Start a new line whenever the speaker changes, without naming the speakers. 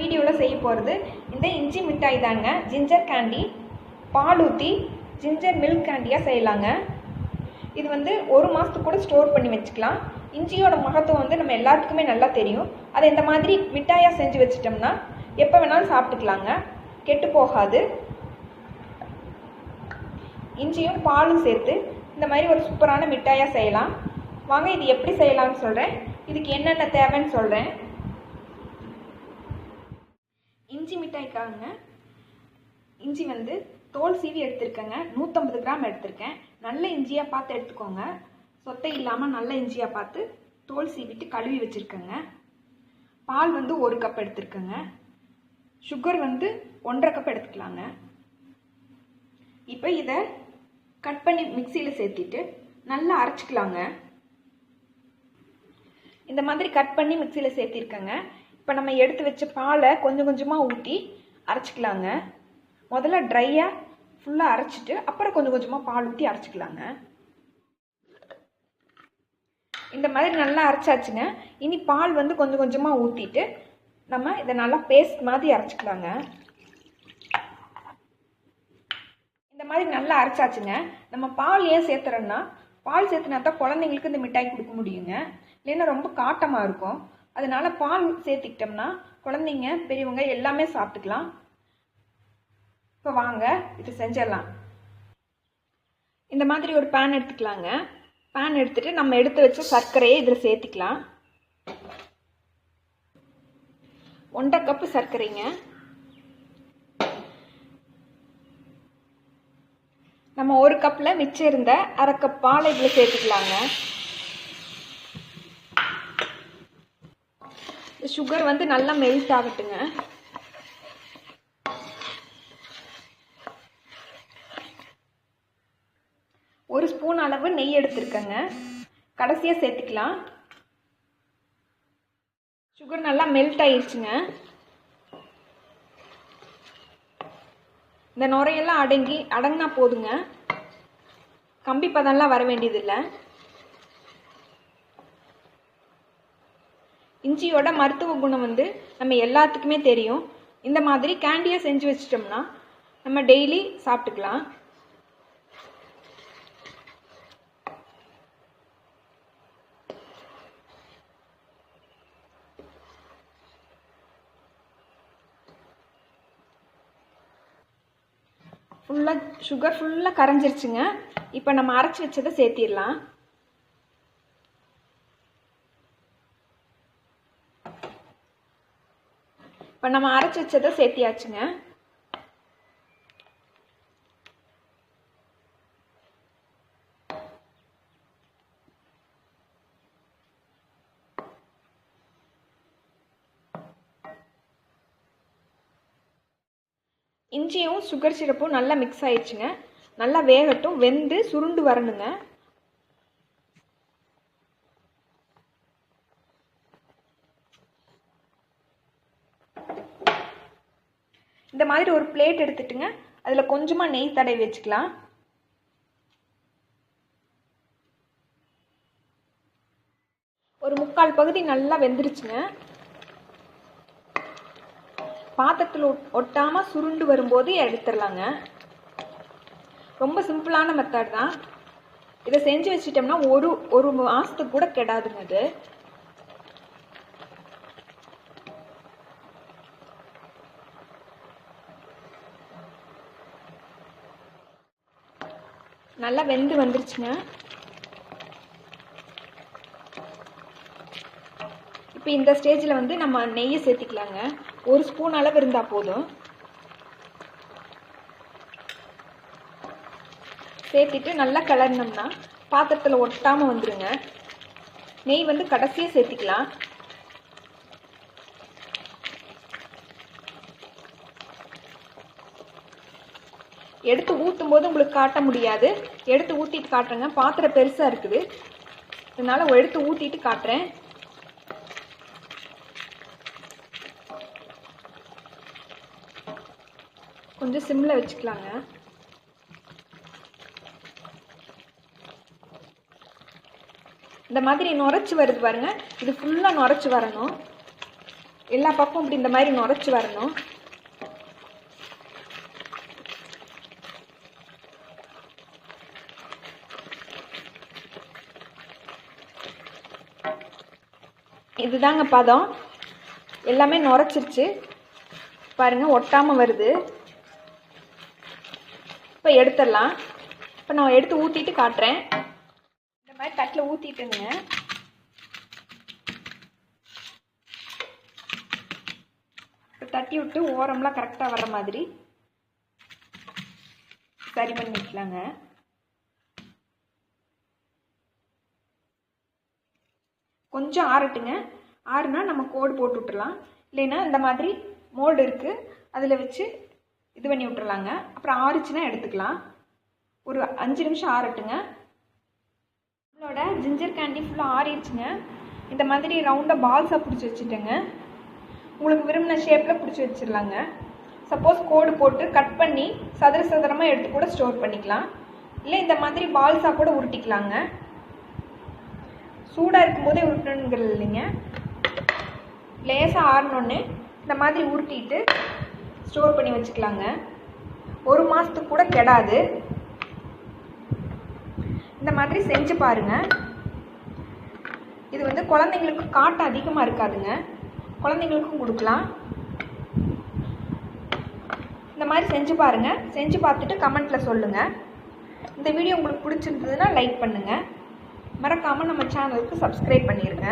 வீடியோவில் செய்ய போகிறது இந்த இஞ்சி மிட்டாய் தாங்க. ஜிஞ்சர் கேண்டி பால் ஊற்றி ஜிஞ்சர் மில்க் கேண்டியாக செய்யலாங்க. இது வந்து ஒரு மாதத்துக்கு கூட ஸ்டோர் பண்ணி வச்சுக்கலாம். இஞ்சியோட மகத்துவம் வந்து நம்ம எல்லாத்துக்குமே நல்லா தெரியும். அதை இந்த மாதிரி மிட்டாயாக செஞ்சு வச்சிட்டோம்னா எப்போ வேணாலும் சாப்பிட்டுக்கலாங்க. கெட்டு போகாது. இஞ்சியும் பாலும் சேர்த்து இந்த மாதிரி ஒரு சூப்பரான மிட்டாயாக செய்யலாம். வாங்க இது எப்படி செய்யலாம்னு சொல்கிறேன் இதுக்கு என்னென்ன தேவைன்னு சொல்கிறேன் இஞ்சி மிட்டாய்க்காகங்க இஞ்சி வந்து தோல் சீவி எடுத்திருக்கேங்க. நூற்றம்பது கிராம் எடுத்திருக்கேன். நல்ல இஞ்சியாக பார்த்து எடுத்துக்கோங்க. சொத்தை இல்லாமல் நல்ல இஞ்சியாக பார்த்து தோல் சீவிட்டு கழுவி வச்சுருக்கேங்க. பால் வந்து ஒரு கப் எடுத்திருக்கேங்க. சுகர் வந்து ஒன்றரை கப் எடுத்துக்கலாங்க. இப்போ இதை கட் பண்ணி மிக்சியில் சேர்த்திட்டு நல்லா அரைச்சிக்கலாங்க. இந்த மாதிரி கட் பண்ணி மிக்சியில் சேர்த்திருக்கேங்க. இப்போ நம்ம எடுத்து வச்ச பாலை கொஞ்சம் கொஞ்சமாக ஊற்றி அரைச்சிக்கலாங்க. முதல்ல ட்ரையாக ஃபுல்லாக அரைச்சிட்டு அப்புறம் கொஞ்சம் கொஞ்சமாக பால் ஊற்றி அரைச்சிக்கலாங்க. இந்த மாதிரி நல்லா அரைச்சாச்சுங்க. இனி பால் வந்து கொஞ்சம் கொஞ்சமாக ஊற்றிட்டு நம்ம இதை நல்லா பேஸ்ட் மாதிரி அரைச்சிக்கலாங்க. இந்த மாதிரி நல்லா அரைச்சாச்சுங்க. நம்ம பால் ஏன் சேர்த்துறோன்னா பால் சேர்த்துனா தான் குழந்தைங்களுக்கு இந்த மிட்டாய் கொடுக்க முடியுங்க. இல்லைன்னா ரொம்ப காட்டமாக இருக்கும். அதனால பால் சேர்த்துக்கிட்டோம்னா குழந்தைங்க பெரியவங்க எல்லாமே சாப்பிட்டுக்கலாம். இப்போ வாங்க இது செஞ்சிடலாம். இந்த மாதிரி ஒரு பேன் எடுத்துக்கலாங்க. பேன் எடுத்துகிட்டு நம்ம எடுத்து வச்ச சர்க்கரையை இதில் சேர்த்துக்கலாம். ஒன்றரை கப்பு சர்க்கரைங்க. நம்ம ஒரு கப்பில் மிச்சம் இருந்த அரை கப் பாலை இதில் சேர்த்துக்கலாங்க. சுகர் வந்து நல்லா மெல்ட் ஆகட்டுங்க. ஒரு ஸ்பூன் அளவு நெய் எடுத்துருக்கேங்க. கடைசியாக சேர்த்துக்கலாம். சுகர் நல்லா மெல்ட் ஆயிடுச்சுங்க இந்த நுரையெல்லாம் அடங்கி அடங்கினா போதுங்க. கம்பி பதம்லாம் வர வேண்டியதில்லை. இஞ்சியோட மருத்துவ குணம் வந்து நம்ம எல்லாத்துக்குமே தெரியும். இந்த மாதிரி கேண்டியை செஞ்சு வச்சிட்டோம்னா நம்ம டெய்லி சாப்பிட்டுக்கலாம். ஃபுல்லாக சுகர் ஃபுல்லாக கரைஞ்சிருச்சுங்க. இப்போ நம்ம அரைச்சி வச்சதை சேர்த்திடலாம். இப்போ நம்ம அரைச்சி வச்சதை சேர்த்தியாச்சுங்க. இஞ்சியும் சுகர் சிரப்பும் நல்லா மிக்ஸ் ஆயிடுச்சுங்க. நல்லா வேகட்டும் வெந்து சுருண்டு வரணுங்க. இந்த மாதிரி ஒரு பிளேட் எடுத்துட்டுங்க. அதில் கொஞ்சமாக நெய் தடவி வச்சுக்கலாம். ஒரு முக்கால் பகுதி நல்லா வெந்துருச்சுங்க. பாத்திரத்தில் ஒட்டாமல் சுருண்டு வரும்போது எடுத்துடலாங்க. ரொம்ப சிம்பிளான மெத்தட் தான். இதை செஞ்சு வச்சிட்டோம்னா ஒரு ஒரு மாதத்துக்கு கூட கெடாதுங்க இது நல்லா வெந்து வந்துருச்சுங்க. இப்போ இந்த ஸ்டேஜில் வந்து நம்ம நெய்யை சேர்த்திக்கலாங்க. ஒரு ஸ்பூன் அளவு இருந்தால் போதும். சேர்த்திட்டு நல்லா கிளறினோம்னா பாத்திரத்தில் ஒட்டாமல் வந்துடுங்க நெய் வந்து கடைசியாக சேர்த்திக்கலாம். எடுத்து ஊற்றும் போது உங்களுக்கு காட்ட முடியாது. எடுத்து ஊற்றிட்டு காட்டுறேங்க. பாத்திரம் பெருசாக இருக்குது. அதனால் எடுத்து ஊற்றிட்டு காட்டுறேன். கொஞ்சம் சிம்மில் வச்சுக்கலாங்க. இந்த மாதிரி நுரைச்சி வருது பாருங்க. இது ஃபுல்லாக நுரைச்சி வரணும். எல்லா பக்கமும் இப்படி இந்த மாதிரி நுரைச்சி வரணும். இதுதாங்க பதம். எல்லாமே நுரைச்சிருச்சு. பாருங்கள் ஒட்டாமல் வருது. இப்போ எடுத்துடலாம். இப்போ நான் எடுத்து ஊற்றிட்டு காட்டுறேன். இந்த மாதிரி தட்டில் ஊற்றிட்டுங்க இப்போ தட்டி விட்டு ஓரம்லாம் கரெக்டாக வர மாதிரி சரி பண்ணிக்கலாங்க. கொஞ்சம் ஆறட்டுங்க. ஆறுனா நம்ம கோடு போட்டு விட்டுலாம் இல்லைன்னா இந்த மாதிரி மோல்டு இருக்குது அதில் வச்சு இது பண்ணி விட்டுறலாங்க. அப்புறம் ஆறுச்சுன்னா எடுத்துக்கலாம். ஒரு அஞ்சு நிமிஷம் ஆறட்டுங்க. நம்மளோட ஜிஞ்சர் கேண்டி ஃபுல்லாக ஆறிடுச்சுங்க. இந்த மாதிரி ரவுண்டாக பால்ஸாக பிடிச்சி வச்சுட்டேங்க. உங்களுக்கு விரும்பின ஷேப்பில் பிடிச்சி வச்சிடலாங்க சப்போஸ் கோடு போட்டு கட் பண்ணி சதுர சதுரமாக எடுத்து கூட ஸ்டோர் பண்ணிக்கலாம். இல்லை இந்த மாதிரி பால்ஸாக கூட உருட்டிக்கலாங்க. சூடாக இருக்கும்போதே உருட்டணுங்கிறது இல்லைங்க? லேசாக ஆறினோன்னு இந்த மாதிரி உருட்டிட்டு ஸ்டோர் பண்ணி வச்சுக்கலாங்க. ஒரு மாதத்துக்கு கூட கெடாது. இந்த மாதிரி செஞ்சு பாருங்கள் இது வந்து குழந்தைங்களுக்கு காட்டு அதிகமாக இருக்காதுங்க. குழந்தைங்களுக்கும் கொடுக்கலாம். இந்த மாதிரி செஞ்சு பாருங்கள் செஞ்சு பார்த்துட்டு கமெண்ட்டில் சொல்லுங்கள் இந்த வீடியோ உங்களுக்கு பிடிச்சிருந்ததுன்னா லைக் பண்ணுங்கள் மறக்காமல் நம்ம சேனலுக்கு சப்ஸ்கிரைப் பண்ணிடுங்க